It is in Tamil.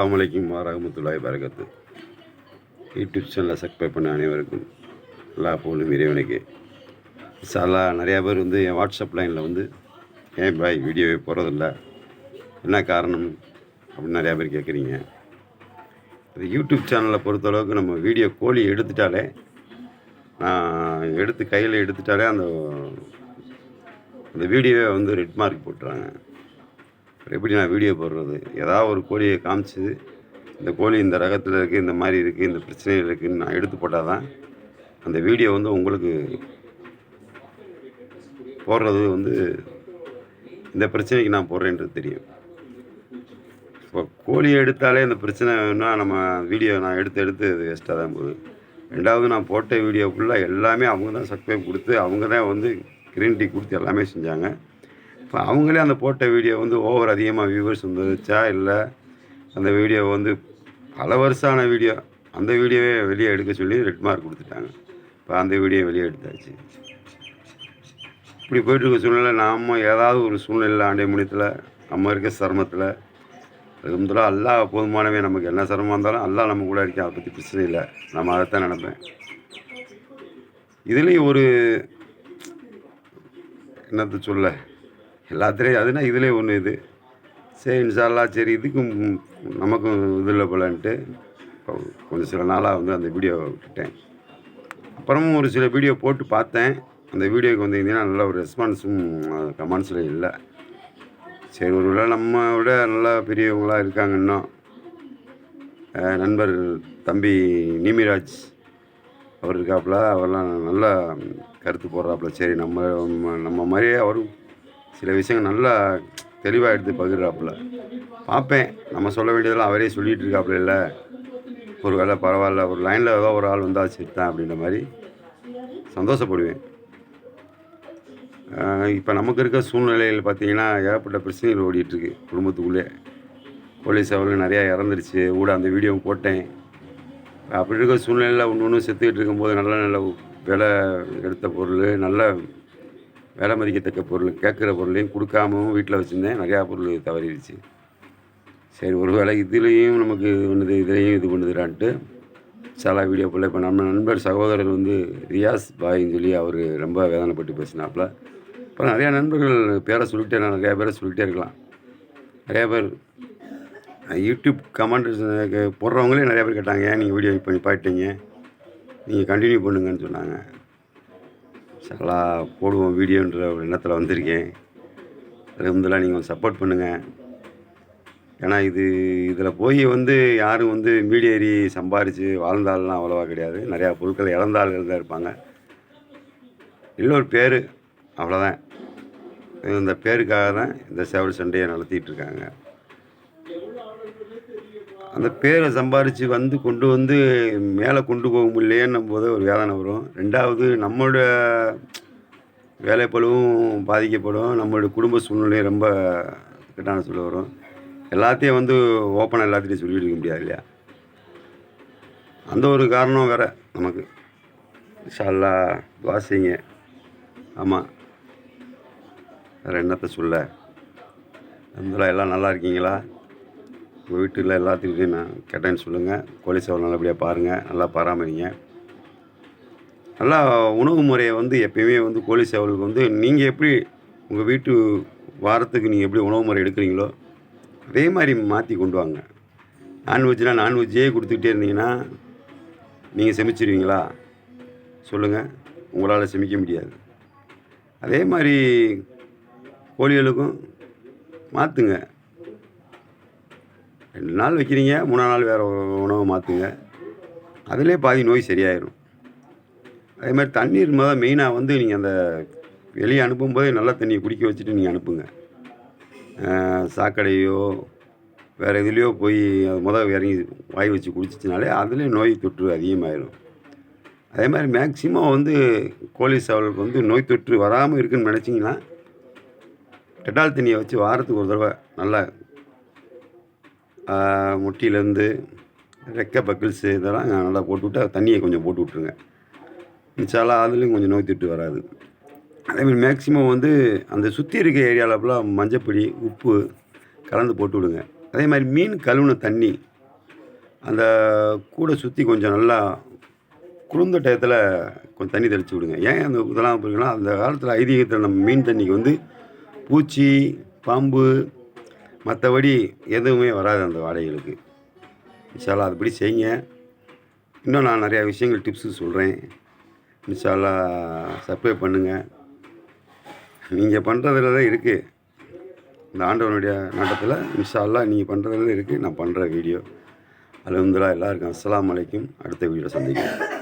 அஸ்ஸலாமு வரஹமத்துல்லாஹி வரகத்து யூடியூப் சேனலில் சப்ஸ்கிரைப் பண்ண அனைவருக்கும் எல்லா போலும் இறைவனுக்கு. சாலா நிறையா பேர் வந்து என் வாட்ஸ்அப் லைனில் வந்து ஏன் பாய் வீடியோவே போகிறதில்ல என்ன காரணம் அப்படின்னு நிறையா பேர் கேட்குறீங்க. இது யூடியூப் சேனலை பொறுத்தளவுக்கு நம்ம வீடியோ கோழி எடுத்துட்டாலே நான் எடுத்து கையில் எடுத்துட்டாலே அந்த அந்த வீடியோவை வந்து ரெட் மார்க் போட்டுறாங்க. எப்படி நான் வீடியோ போடுறது? ஏதாவது ஒரு கோழியை காமிச்சு இந்த கோழி இந்த ரகத்தில் இருக்குது இந்த மாதிரி இருக்குது இந்த பிரச்சனையில் இருக்குதுன்னு நான் எடுத்து போட்டால் தான் அந்த வீடியோ வந்து உங்களுக்கு போடுறது வந்து இந்த பிரச்சனைக்கு நான் போடுறேன்றது தெரியும். இப்போ கோழியை எடுத்தாலே இந்த பிரச்சனைனா நம்ம வீடியோ நான் எடுத்து எடுத்து அது வேஸ்ட்டாக தான் போகுது. ரெண்டாவது நான் போட்ட வீடியோ ஃபுல்லாக எல்லாமே அவங்க தான் சப்ஸ்கிரைப் கொடுத்து அவங்க தான் வந்து கிரீன் டீ கொடுத்து எல்லாமே செஞ்சாங்க. இப்போ அவங்களே அந்த போட்ட வீடியோ வந்து ஓவர் அதிகமாக வியூவர்ஸ் வந்துச்சா இல்லை? அந்த வீடியோ வந்து பல வருஷமான வீடியோ அந்த வீடியோவே வெளியே எடுக்க சொல்லி ரெட் மார்க் கொடுத்துட்டாங்க. இப்போ அந்த வீடியோ வெளியே எடுத்தாச்சு. இப்படி போயிட்டுருக்க சூழ்நிலை நாம் ஏதாவது ஒரு சூழ்நிலை ஆண்டிய முடியத்தில் நம்ம இருக்க சிரமத்தில் இருந்தாலும் அல்லா போதுமானவே நமக்கு என்ன சிரமம் இருந்தாலும் அல்லா நம்ம கூட இருக்கேன் அதை பற்றி பிரச்சனை இல்லை. நம்ம அதைத்தான் நினைப்பேன். இதுலேயும் ஒரு என்னத்தை சொல்ல? எல்லாத்துலேயும் அதுனா இதிலே ஒன்று இது. சரி இன்ஷால்லா சரி இதுக்கும் நமக்கும் இது இல்லை போலான்ட்டு கொஞ்சம் சில நாளாக வந்து அந்த வீடியோவை விட்டுட்டேன். அப்புறமும் ஒரு சில வீடியோ போட்டு பார்த்தேன். அந்த வீடியோக்கு வந்தீங்கன்னா நல்ல ஒரு ரெஸ்பான்ஸும் கமெண்ட்ஸில் இல்லை. சரி ஒரு வேளை நம்ம விட நல்லா பெரியவங்களாக இருக்காங்க இன்னும். நண்பர் தம்பி நீமிராஜ் அவர் இருக்காப்புல அவர்லாம் நல்லா கருத்து போடுறாப்புல. சரி நம்ம- நம்ம மாதிரியே அவரும் சில விஷயங்கள் நல்லா தெளிவாக எடுத்து பகிர்றாப்புல. பார்ப்பேன் நம்ம சொல்ல வேண்டியதெல்லாம் அவரே சொல்லிகிட்டு இருக்காப்புல இல்லை. ஒரு வேளை பரவாயில்ல ஒரு லைனில் ஏதோ ஒரு ஆள் வந்தால் சரி அப்படின்ற மாதிரி சந்தோஷப்படுவேன். இப்போ நமக்கு இருக்க சூழ்நிலையில் பார்த்தீங்கன்னா ஏகப்பட்ட பிரச்சனைகள் ஓடிட்டுருக்கு குடும்பத்துக்குள்ளே. போலீஸ் அவர்கள் நிறையா இறந்துருச்சு. கூட அந்த வீடியோவும் போட்டேன். அப்படி இருக்க சூழ்நிலையில் ஒன்று ஒன்று செத்துக்கிட்டு இருக்கும்போது நல்ல நல்ல விலை எடுத்த பொருள் நல்ல விலை மதிக்கத்தக்க பொருள் கேட்குற பொருளையும் கொடுக்காமவும் வீட்டில் வச்சுருந்தேன். நிறையா பொருள் தவறிடுச்சு. சரி ஒரு வேளை இதுலேயும் நமக்கு இது பண்ணுது இதுலேயும் இது பண்ணுதுடான்ட்டு சில வீடியோ பிள்ளை இப்போ நம்ம நண்பர் சகோதரர் வந்து ரியாஸ் பாயின்னு சொல்லி அவர் ரொம்ப வேதனைப்பட்டு பேசினாப்புல. அப்புறம் நிறையா நண்பர்கள் பேரை சொல்லிட்டே நான் நிறையா பேரை சொல்லிட்டே இருக்கலாம். நிறையா பேர் யூடியூப் கமெண்ட் போடுறவங்களே நிறையா பேர் கேட்டாங்க ஏன் நீங்கள் வீடியோ இப்போ நிப்பாட்டிட்டீங்க நீங்கள் கண்டினியூ பண்ணுங்கன்னு சொன்னாங்க. சரலா போடுவோம் வீடியோன்ற ஒரு எண்ணத்தில் வந்திருக்கேன். அது நீங்கள் நீங்கள் சப்போர்ட் பண்ணுங்கள் ஏன்னா இது இதில் போய் வந்து யாரும் வந்து மீடியேறி சம்பாரித்து வாழ்ந்தாலாம் அவ்வளோவா கிடையாது. நிறையா பொருட்களை இழந்த ஆள்கள் தான் இருப்பாங்க. இல்லை ஒரு பேர் அவ்வளோதான் இந்த பேருக்காக தான் இந்த சேவல் சண்டையை நடத்திட்டு இருக்காங்க. அந்த பேரை சம்பாரித்து வந்து கொண்டு வந்து மேலே கொண்டு போக முடியலையேன்னும் போது ஒரு வேதனை வரும். ரெண்டாவது நம்மளோட வேலைப்பழுவும் பாதிக்கப்படும். நம்மளோட குடும்ப சூழ்நிலை ரொம்ப கெட்டான சொல்ல வரும். எல்லாத்தையும் வந்து ஓப்பனாக எல்லாத்தையும் சொல்லிட்டு இருக்க முடியாது இல்லையா? அந்த ஒரு காரணம் வேற நமக்கு. ஷால்லா வாசிங்க. ஆமாம் வேறு என்னத்தை சொல்ல? அதெல்லாம் எல்லாம் நல்லா இருக்கீங்களா? வீட்டில் எல்லாத்துக்கிட்டையும் நான் கேட்டேன்னு சொல்லுங்கள் கோழி சேவல் நல்லபடியாக பாருங்கள் நல்லா பராமரிங்க. நல்லா உணவு முறையை வந்து எப்பயுமே வந்து கோழி சேவலுக்கு வந்து நீங்கள் எப்படி உங்கள் வீட்டு வாரத்துக்கு நீங்கள் எப்படி உணவு முறை எடுக்கிறீங்களோ அதே மாதிரி மாற்றி கொண்டு வாங்க. நான்வெஜ்னால் நான்வெஜ்ஜே கொடுத்துக்கிட்டே இருந்தீங்கன்னா நீங்கள் செமிச்சிருவீங்களா? சொல்லுங்கள் உங்களால் செமிக்க முடியாது. அதே மாதிரி கோழிகளுக்கும் மாற்றுங்க ரெண்டு நாள் வைக்கிறீங்க மூணாம் நாள் வேறு உணவை மாற்றுங்க அதிலே பாதி நோய் சரியாயிடும் அதே மாதிரி தண்ணீர் மொதல் மெயினாக வந்து நீங்கள் அந்த வெளியே அனுப்பும்போதே நல்ல தண்ணியை குடிக்க வச்சுட்டு நீங்கள் அனுப்புங்க. சாக்கடையோ வேறு எதுலேயோ போய் அது முதல் இறங்கி வாய் வச்சு குடிச்சிச்சினாலே அதுலேயும் நோய் தொற்று அதிகமாகிடும் அதே மாதிரி மேக்சிமம் வந்து கோழி சேவலுக்கு வந்து நோய் தொற்று வராமல் இருக்குன்னு நினச்சிங்கன்னா டெட்டால் தண்ணியை வச்சு வாரத்துக்கு ஒரு தடவை நல்லா முட்டிலேருந்து ரெக்க ரெக்கை பக்கிள்ஸு இதெல்லாம் நல்லா போட்டு விட்டு தண்ணியை கொஞ்சம் போட்டு விட்ருங்க மிச்சாலாம் அதுலேயும் கொஞ்சம் நோய் தொட்டு வராது அதேமாதிரி மேக்ஸிமம் வந்து அந்த சுற்றி இருக்க ஏரியாவில் ஃபுல்லாக மஞ்சப்பொடி உப்பு கலந்து போட்டு விடுங்க அதே மாதிரி மீன் கழுவுன தண்ணி அந்த கூடை சுற்றி கொஞ்சம் நல்லா குளிர்ந்த டயத்தில் கொஞ்சம் தண்ணி தெளித்து விடுங்க. ஏன் அந்த இதெல்லாம் போயிருக்குன்னா அந்த காலத்தில் ஐதீகத்தில் நம்ம மீன் தண்ணிக்கு வந்து பூச்சி பாம்பு மற்றபடி எதுவுமே வராது அந்த வாடகைகளுக்கு. இன்ஷால்லா அதுபடி செய்யுங்க. இன்னும் நான் நிறையா விஷயங்கள் டிப்ஸு சொல்கிறேன் இன்ஷால்லா சப்ஸ்கிரைப் பண்ணுங்கள் நீங்கள் பண்ணுறதுல தான் இருக்குது இந்த ஆண்டவனுடைய நாட்டத்தில் இன்ஷால்லா நீங்கள் பண்ணுறதுல இருக்குது நான் பண்ணுற வீடியோ. அலமதுல்லா எல்லாருக்கும் அஸ்லாம் அலைக்கும். அடுத்த வீடியோ சந்திக்கிறேன்